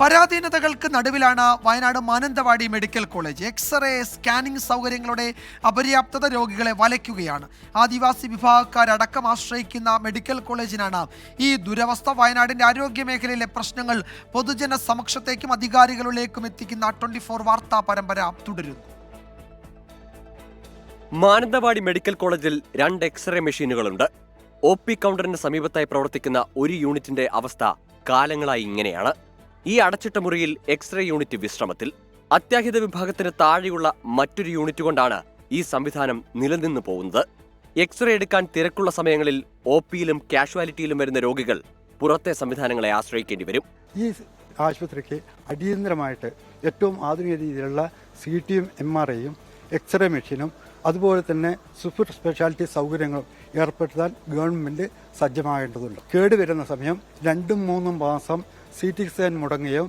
പരാധീനതകൾക്ക് നടുവിലാണ് Wayanad Mananthavady medical college x ray scanning സൗകര്യങ്ങളുടെ അപര്യാപ്തത രോഗികളെ വലയ്ക്കുകയാണ്. ആദിവാസി വിഭാഗക്കാരടക്കം ആശ്രയിക്കുന്ന മെഡിക്കൽ കോളേജിനാണ് ഈ ദുരവസ്ഥ. വയനാടിന്റെ ആരോഗ്യ മേഖലയിലെ പ്രശ്നങ്ങൾ പൊതുജന സമക്ഷത്തേക്കും അധികാരികളിലേക്കും എത്തിക്കുന്ന ട്വന്റി ഫോർ വാർത്താ പരമ്പര തുടരുന്നു. മാനന്തവാടി മെഡിക്കൽ കോളേജിൽ രണ്ട് എക്സ്റേ മെഷീനുകളുണ്ട്. ഒ പി കൗണ്ടറിന് സമീപത്തായി പ്രവർത്തിക്കുന്ന ഒരു യൂണിറ്റിന്റെ അവസ്ഥ കാലങ്ങളായി ഇങ്ങനെയാണ്. ഈ അടച്ചിട്ട മുറിയിൽ എക്സ്റേ യൂണിറ്റ് വിശ്രമത്തിൽ അത്യാഹിത വിഭാഗത്തിന് താഴെയുള്ള മറ്റൊരു യൂണിറ്റ് കൊണ്ടാണ് ഈ സംവിധാനം നിലനിന്നു പോകുന്നത്. എക്സ്റേ എടുക്കാൻ തിരക്കുള്ള സമയങ്ങളിൽ ഒ പിയിലും കാഷ്വാലിറ്റിയിലും വരുന്ന രോഗികൾ പുറത്തെ സംവിധാനങ്ങളെ ആശ്രയിക്കേണ്ടി വരും. ഈ ആശുപത്രിക്ക് അടിയന്തരമായിട്ട് ഏറ്റവും ആധുനിക രീതിയിലുള്ള സി ടിയും എം ആർ ഐയും എക്സ്റേ മെഷീനും അതുപോലെ തന്നെ സൂപ്പർ സ്പെഷ്യാലിറ്റി സൗകര്യങ്ങളും ഏർപ്പെടുത്താൻ ഗവൺമെന്റ് സജ്ജമാകേണ്ടതുണ്ട്. കേടുവരുന്ന സമയം രണ്ടും മൂന്നും മാസം സി ടി സ്കാൻ മുടങ്ങുകയും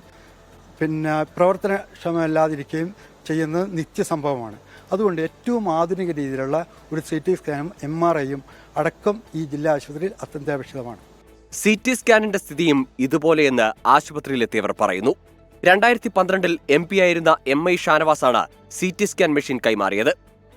പിന്നെ പ്രവർത്തനക്ഷമമല്ലാതിരിക്കുകയും ചെയ്യുന്നത് നിത്യസംഭവമാണ്. അതുകൊണ്ട് ഏറ്റവും ആധുനിക രീതിയിലുള്ള ഒരു സി ടി സ്കാനും എം ആർ ഐയും അടക്കം ഈ ജില്ലാ ആശുപത്രിയിൽ അത്യന്താപേക്ഷിതമാണ്. സി ടി സ്കാനിന്റെ സ്ഥിതിയും ഇതുപോലെയെന്ന് ആശുപത്രിയിലെത്തിയവർ പറയുന്നു. രണ്ടായിരത്തി പന്ത്രണ്ടിൽ എം പി ആയിരുന്ന എം ഐ ഷാനവാസാണ് സി ടി സ്കാൻ മെഷീൻ കൈമാറിയത്.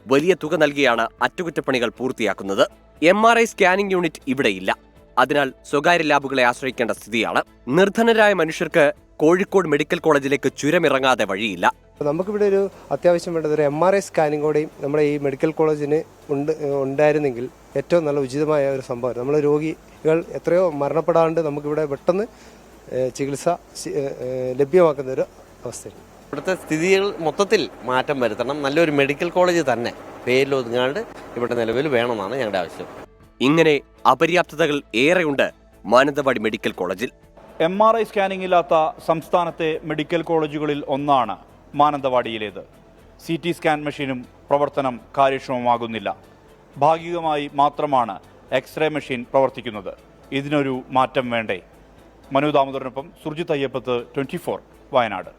വലിയ തുക നൽകിയാണ് അറ്റകുറ്റപ്പണികൾ പൂർത്തിയാക്കുന്നത്. M R I scanning unit ഇവിടെയില്ല. അതിനാൽ സ്വകാര്യ ലാബുകളെ ആശ്രയിക്കേണ്ട സ്ഥിതിയാണ്. നിർധനരായ മനുഷ്യർക്ക് കോഴിക്കോട് മെഡിക്കൽ കോളേജിലേക്ക് ചുരമിറങ്ങാതെ വഴിയില്ല. നമുക്കിവിടെ ഒരു അത്യാവശ്യം വേണ്ടത് ഒരു എം ആർ ഐ സ്കാനിംഗ് കൂടെയും നമ്മുടെ ഈ മെഡിക്കൽ കോളേജിന് ഉണ്ട് ഉണ്ടായിരുന്നെങ്കിൽ ഏറ്റവും നല്ല ഉചിതമായ ഒരു സംഭവം നമ്മൾ രോഗികൾ എത്രയോ മരണപ്പെടാണ്ട് നമുക്കിവിടെ പെട്ടെന്ന് ചികിത്സ ലഭ്യമാക്കുന്ന ഒരു അവസ്ഥയാണ് ഇവിടുത്തെ സ്ഥിതികൾ മൊത്തത്തിൽ മാറ്റം വരുത്തണം. നല്ലൊരു മെഡിക്കൽ കോളേജ് തന്നെ പേരിൽ ഒതുങ്ങാണ്ട് ഇവിടെ നിലവിൽ വേണമെന്നാണ് ഞങ്ങളുടെ ആവശ്യം. ഇങ്ങനെ അപര്യാപ്തതകൾ ഏറെയുണ്ട് മാനന്തവാടി മെഡിക്കൽ കോളേജിൽ. എം ആർ ഐ സ്കാനിംഗ് ഇല്ലാത്ത സംസ്ഥാനത്തെ മെഡിക്കൽ കോളേജുകളിൽ ഒന്നാണ് മാനന്തവാടിയിലേത്. സി ടി സ്കാൻ മെഷീനും പ്രവർത്തനം കാര്യക്ഷമമാകുന്നില്ല. ഭാഗികമായി മാത്രമാണ് എക്സ്റേ മെഷീൻ പ്രവർത്തിക്കുന്നത്. ഇതിനൊരു മാറ്റം വേണ്ടേ? മനു ദാമോദരനൊപ്പം സുർജിത് അയ്യപ്പത്ത് ട്വന്റി വയനാട്.